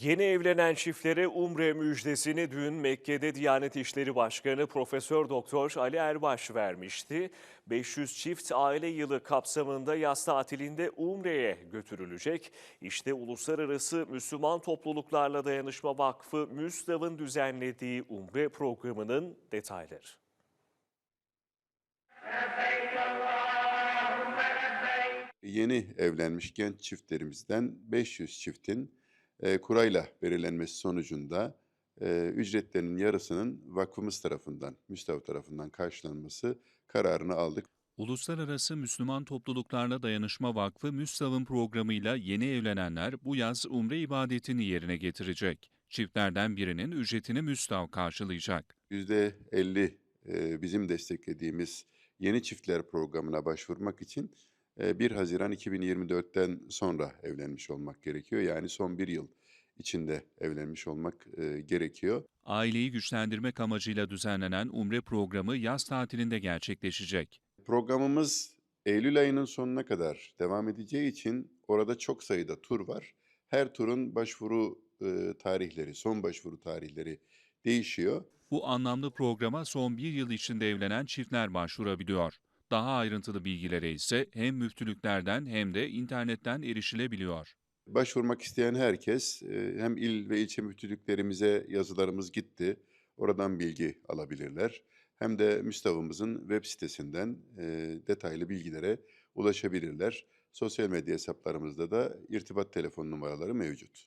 Yeni evlenen çiftlere Umre müjdesini dün Mekke'de Diyanet İşleri Başkanı Profesör Doktor Ali Erbaş vermişti. 500 çift aile yılı kapsamında yaz tatilinde Umre'ye götürülecek. İşte Uluslararası Müslüman Topluluklarla Dayanışma Vakfı MÜSDAV'ın düzenlediği Umre programının detayları. Yeni evlenmiş genç çiftlerimizden 500 çiftin e, kurayla belirlenmesi sonucunda e, ücretlerinin yarısının vakfımız tarafından, Müstav tarafından karşılanması kararını aldık. Uluslararası Müslüman Topluluklarla Dayanışma Vakfı MÜSTAV'ın programıyla yeni evlenenler bu yaz umre ibadetini yerine getirecek. Çiftlerden birinin ücretini MÜSTAV karşılayacak. %50 e, bizim desteklediğimiz yeni çiftler programına başvurmak için e, 1 Haziran 2024'ten sonra evlenmiş olmak gerekiyor. Yani son bir yıl içinde evlenmiş olmak e, gerekiyor. Aileyi güçlendirmek amacıyla düzenlenen umre programı yaz tatilinde gerçekleşecek. Programımız Eylül ayının sonuna kadar devam edeceği için orada çok sayıda tur var. Her turun başvuru e, tarihleri, son başvuru tarihleri değişiyor. Bu anlamlı programa son bir yıl içinde evlenen çiftler başvurabiliyor. Daha ayrıntılı bilgilere ise hem müftülüklerden hem de internetten erişilebiliyor. Başvurmak isteyen herkes e, hem il ve ilçe müftülüklerimize yazılarımız gitti. Oradan bilgi alabilirler. Hem de müstavımızın web sitesinden e, detaylı bilgilere ulaşabilirler. Sosyal medya hesaplarımızda da irtibat telefon numaraları mevcut.